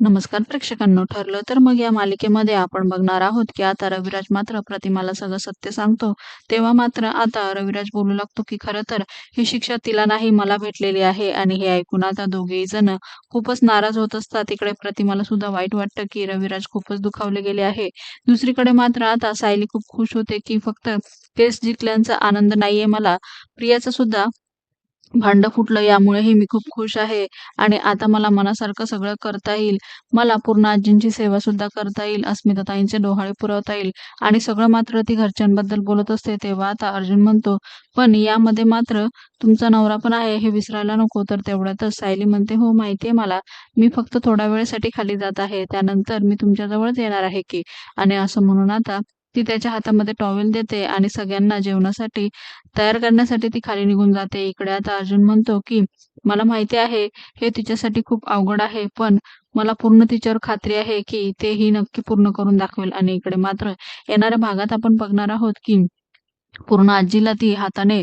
नमस्कार प्रेक्षकांनो ठरलं तर मग या मालिकेमध्ये आपण बघणार आहोत की आता रविराज मात्र प्रतिमाला सगळं सत्य सांगतो. तेव्हा मात्र आता रविराज बोलू लागतो की खरं तर ही शिक्षा तिला नाही मला भेटलेली आहे आणि हे ऐकून आता दोघेही जण खूपच नाराज होत असतात. इकडे प्रतिमाला सुद्धा वाईट वाटतं की रविराज खूपच दुखावले गेले आहे. दुसरीकडे मात्र आता सायली खूप खुश होते की फक्त केस जिंकल्याचा आनंद नाहीये मला. प्रियाचा सुद्धा भांडं फुटलं यामुळेही मी खूप खुश आहे आणि आता मला मनासारखं सगळं करता येईल. मला पूर्ण आजींची सेवा सुद्धा करता येईल. अस्मिताताईंचे डोहाळे पुरवता येईल आणि सगळं मात्र ती घरच्यांबद्दल बोलत असते तेव्हा आता अर्जुन म्हणतो, "पण यामध्ये मात्र तुमचा नवरा पण आहे हे विसरायला नको." तर तेवढ्यातच सायली म्हणते, "हो माहितीये मला. मी फक्त थोड्या वेळेसाठी खाली जात आहे. त्यानंतर मी तुमच्याजवळच येणार आहे की." आणि असं म्हणून आता ती त्याच्या हातामध्ये टॉवेल देते आणि सगळ्यांना जेवणासाठी तयार करण्यासाठी ती खाली निघून जाते. इकडे आता अर्जुन म्हणतो, की "मला माहिती आहे हे तिच्यासाठी खूप अवघड आहे, पण मला पूर्ण तिच्यावर खात्री आहे, की ते ही नक्की पूर्ण करून दाखवेल." आणि इकडे मात्र येणाऱ्या भागात आपण बघणार आहोत, की पूर्ण आजीला ती हाताने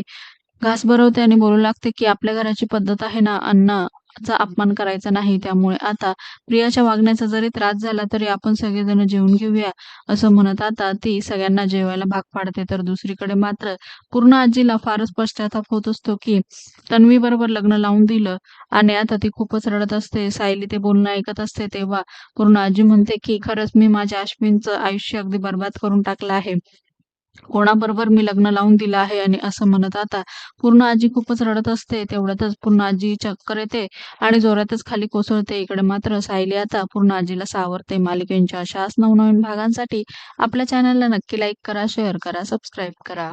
घास भरवते आणि बोलू लागते, की "आपल्या घराची पद्धत आहे ना, अन्न चा अपमान करायचा नाही. त्यामुळे आता प्रियाच्या वागण्याचा जरी त्रास झाला तरी आपण सगळेजण जेवून घेऊया, असं म्हणत आता ती सगळ्यांना जेवायला भाग पाडते. तर दुसरीकडे मात्र पूर्ण आजीला फारच पश्चाताप होत असतो, की तन्वी बरोबर लग्न लावून दिलं आणि आता ती खूपच रडत असते. सायली ते बोलणं ऐकत असते तेव्हा पूर्ण आजी म्हणते, की "खरंच मी माझ्या अश्विनचं आयुष्य अगदी बरबाद करून टाकलं आहे. कोणाबरोबर मी लग्न लावून दिलं आहे आणि असं म्हणत आता पूर्ण आजी खूपच रडत असते. तेवढ्यातच पूर्ण आजी चक्कर येते आणि जोरातच खाली कोसळते. इकडे मात्र सायली आता पूर्ण आजीला सावरते. मालिकेंच्या अशाच नवनवीन भागांसाठी आपल्या चॅनलला नक्की लाईक करा, शेअर करा, सबस्क्राईब करा.